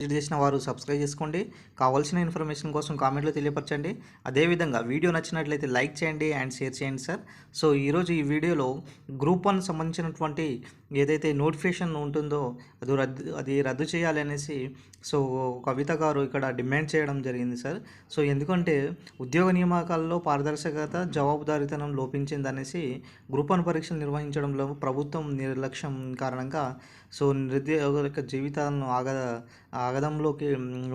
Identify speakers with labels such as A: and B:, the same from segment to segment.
A: Visit చేసిన వారు subscribe చేసుకోండి. కావాల్సిన ఇన్ఫర్మేషన్ కోసం కామెంట్లో తెలియపరచండి. అదేవిధంగా వీడియో నచ్చినట్లయితే లైక్ చేయండి అండ్ షేర్ చేయండి సార్ సో ఈరోజు ఈ వీడియోలో గ్రూప్ వన్ సంబంధించినటువంటి ఏదైతే నోటిఫికేషన్ ఉంటుందో అది రద్దు అది రద్దు చేయాలి అనేసి సో కవిత గారు ఇక్కడ డిమాండ్ చేయడం జరిగింది సార్ సో ఎందుకంటే ఉద్యోగ నియామకాల్లో పారదర్శకత జవాబుదారీతనం లోపించిందనేసి గ్రూప్ వన్ పరీక్షలు నిర్వహించడంలో ప్రభుత్వం నిర్లక్ష్యం కారణంగా సో నిరుద్యోగుల యొక్క జీవితాలను ఆగ కాగదంలోకి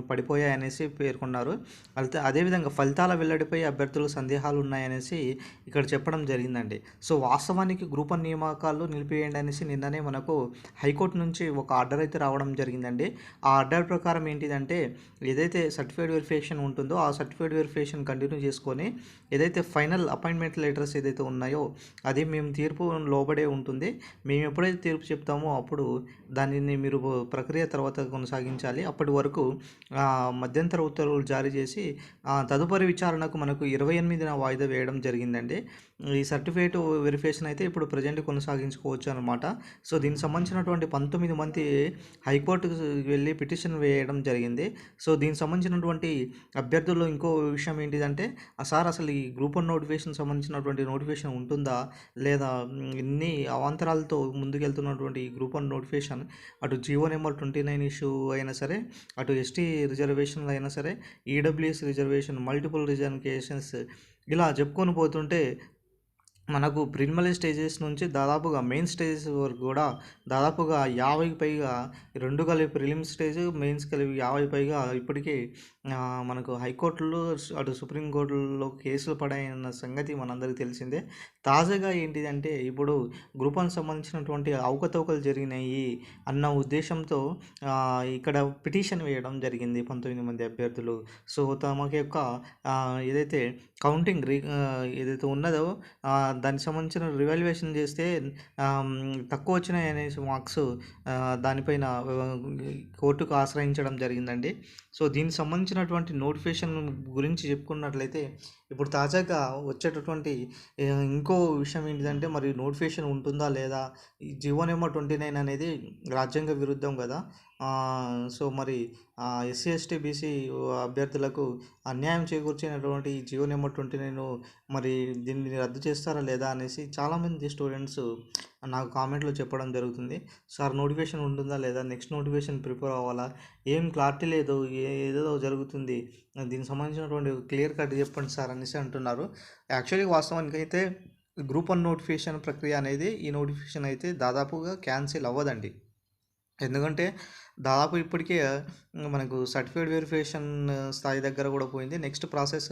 A: పడిపోయాయనేసి పేర్కొన్నారు. అయితే అదేవిధంగా ఫలితాల వెల్లడిపై అభ్యర్థులు సందేహాలు ఉన్నాయనేసి ఇక్కడ చెప్పడం జరిగిందండి. సో వాస్తవానికి గ్రూప్ వన్ నియామకాలు నిలిపివేయండి అనేసి నిన్ననే మనకు హైకోర్టు నుంచి ఒక ఆర్డర్ అయితే రావడం జరిగిందండి. ఆ ఆర్డర్ ప్రకారం ఏంటిదంటే ఏదైతే సర్టిఫైడ్ వెరిఫికేషన్ ఉంటుందో ఆ సర్టిఫైడ్ వెరిఫికేషన్ కంటిన్యూ చేసుకొని ఏదైతే ఫైనల్ అపాయింట్మెంట్ లెటర్స్ ఏదైతే ఉన్నాయో అది మేము తీర్పు లోబడే ఉంటుంది. మేము ఎప్పుడైతే తీర్పు చెప్తామో అప్పుడు దానిని మీరు ప్రక్రియ తర్వాత కొనసాగించాలి. అప్పటి వరకు మధ్యంతర ఉత్తర్వులు జారీ చేసి ఆ, తదుపరి విచారణకు మనకు ఇరవై ఎనిమిదిన వాయిదా వేయడం జరిగిందండి. ఈ సర్టిఫికేట్ వెరిఫికేషన్ అయితే ఇప్పుడు ప్రజెంట్ కొనసాగించుకోవచ్చు అనమాట సో దీనికి సంబంధించినటువంటి పంతొమ్మిది మంది హైకోర్టుకు వెళ్ళి పిటిషన్ వేయడం జరిగింది. సో దీనికి సంబంధించినటువంటి అభ్యర్థుల్లో ఇంకో విషయం ఏంటిదంటే ఆ సార్ అసలు ఈ గ్రూప్ వన్ నోటిఫికేషన్ సంబంధించినటువంటి నోటిఫికేషన్ ఉంటుందా? లేదా ఇన్ని అవాంతరాలతో ముందుకెళ్తున్నటువంటి ఈ గ్రూప్ వన్ నోటిఫికేషన్ అటు GO number twenty nine issue అయినా సరే అటు ఎస్టీ రిజర్వేషన్లు అయినా సరే ఈడబ్ల్యూఎస్ రిజర్వేషన్ మల్టిపుల్ రిజర్వేషన్స్ ఇలా చెప్పుకొని పోతుంటే మనకు ప్రిలిమినరీ స్టేజెస్ నుంచి దాదాపుగా మెయిన్ స్టేజెస్ వరకు కూడా దాదాపుగా యాభైకి పైగా రెండు కలిపి ప్రిలిమ్స్ స్టేజ్ మెయిన్స్ కలిపి యాభై పైగా ఇప్పటికే మనకు హైకోర్టులో అటు సుప్రీంకోర్టులో కేసులు పడాయన్న సంగతి మనందరికీ తెలిసిందే. తాజాగా ఏంటిదంటే ఇప్పుడు గ్రూపానికి సంబంధించినటువంటి అవకతవకలు జరిగినాయి అన్న ఉద్దేశంతో ఇక్కడ పిటిషన్ వేయడం జరిగింది పంతొమ్మిది మంది అభ్యర్థులు. సో తమకి యొక్క ఏదైతే కౌంటింగ్ రీ ఏదైతే ఉన్నదో దానికి సంబంధించిన రివాల్యుయేషన్ చేస్తే తక్కువ వచ్చినాయి అనేసి మార్క్స్ దానిపైన కోర్టుకు ఆశ్రయించడం జరిగిందండి. సో దీనికి సంబంధించినటువంటి నోటిఫికేషన్ గురించి చెప్పుకున్నట్లయితే ఇప్పుడు తాజాగా వచ్చేటటువంటి ఇంకో విషయం ఏంటిదంటే మరి నోటిఫికేషన్ ఉంటుందా లేదా? జీవో నెంబర్ ట్వంటీ నైన్ అనేది రాజ్యాంగ విరుద్ధం కదా. సో మరి ఎస్సీ ఎస్టీ బీసీ అభ్యర్థులకు అన్యాయం చేకూర్చినటువంటి ఈ జియో నెంబర్ ట్వంటీ నేను మరి దీన్ని రద్దు చేస్తారా లేదా అనేసి చాలామంది స్టూడెంట్స్ నాకు కామెంట్లో చెప్పడం జరుగుతుంది. సార్ నోటిఫికేషన్ ఉంటుందా లేదా? నెక్స్ట్ నోటిఫికేషన్ ప్రిపేర్ అవ్వాలా? ఏం క్లారిటీ లేదు. ఏ- జరుగుతుంది. దీనికి సంబంధించినటువంటి క్లియర్ కట్ చెప్పండి సార్ అనేసి అంటున్నారు. యాక్చువల్లీ వాస్తవానికి అయితే గ్రూప్ వన్ నోటిఫికేషన్ ప్రక్రియ అనేది ఈ నోటిఫికేషన్ అయితే దాదాపుగా క్యాన్సిల్ అవ్వదండి. ఎందుకంటే దాదాపు ఇప్పటికే మనకు సర్టిఫైడ్ వెరిఫికేషన్ స్థాయి దగ్గర కూడా పోయింది. నెక్స్ట్ ప్రాసెస్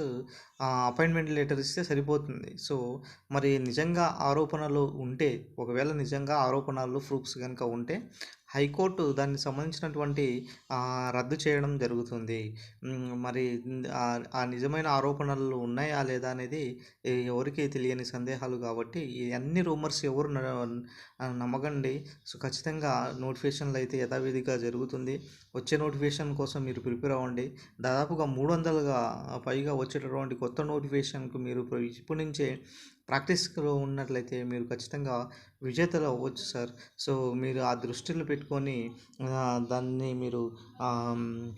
A: అపాయింట్మెంట్ లెటర్ ఇస్తే సరిపోతుంది. సో మరి నిజంగా ఆరోపణలు ఉంటే ఒకవేళ నిజంగా ఆరోపణలు ప్రూఫ్స్ కనుక ఉంటే హైకోర్టు దానికి సంబంధించినటువంటి రద్దు చేయడం జరుగుతుంది. మరి ఆ- నిజమైన ఆరోపణలు ఉన్నాయా లేదా అనేది ఎవరికి ఎవరికీ తెలియని సందేహాలు కాబట్టి అన్ని రూమర్స్ ఎవరు న- నమ్మకండి. సో ఖచ్చితంగా నోటిఫికేషన్లు అయితే యథావిధిగా జరుగుతుంది. వచ్చే నోటిఫికేషన్ కోసం మీరు ప్రిపేర్ అవ్వండి. దాదాపుగా మూడు వందలుగా పైగా వచ్చేటటువంటి కొత్త నోటిఫికేషన్కు మీరు ఇప్పటి నుంచే ప్రాక్టీస్లో ఉన్నట్లయితే మీరు ఖచ్చితంగా విజేతలు అవ్వచ్చు సార్. సో మీరు ఆ దృష్టిలో పెట్టుకొని దాన్ని మీరు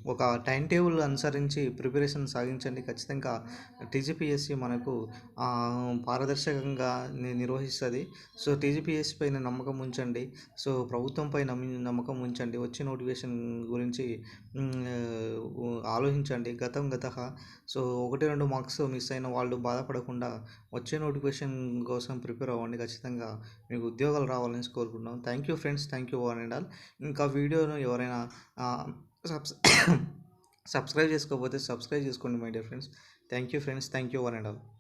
A: ఒక టైం టేబుల్ అనుసరించి ప్రిపరేషన్ సాగించండి. ఖచ్చితంగా టీజీపీఎస్సి మనకు పారదర్శకంగా నిర్వహిస్తుంది. సో టీజీపీఎస్సి పైన నమ్మకం ఉంచండి. సో ప్రభుత్వంపై నమ్మి- నమ్మకం ఉంచండి. వచ్చే నోటిఫికేషన్ గురించి ఆలోచించండి. గతం గత. సో ఒకటి రెండు మార్క్స్ మిస్ అయిన వాళ్ళు బాధపడకుండా వచ్చే నోటిఫికేషన్ కోసం ప్రిపేర్ అవ్వండి. ఖచ్చితంగా మీకు ఉద్యోగాలు రావాలని కోరుకుంటున్నాం. Thank you friends thank you one and all ఇంకా వీడియోను ఎవరైనా సబ్స్ సబ్స్క్రైబ్ చేసుకోకపోతే సబ్స్క్రైబ్ చేసుకోండి my dear friends thank you friends thank you one and all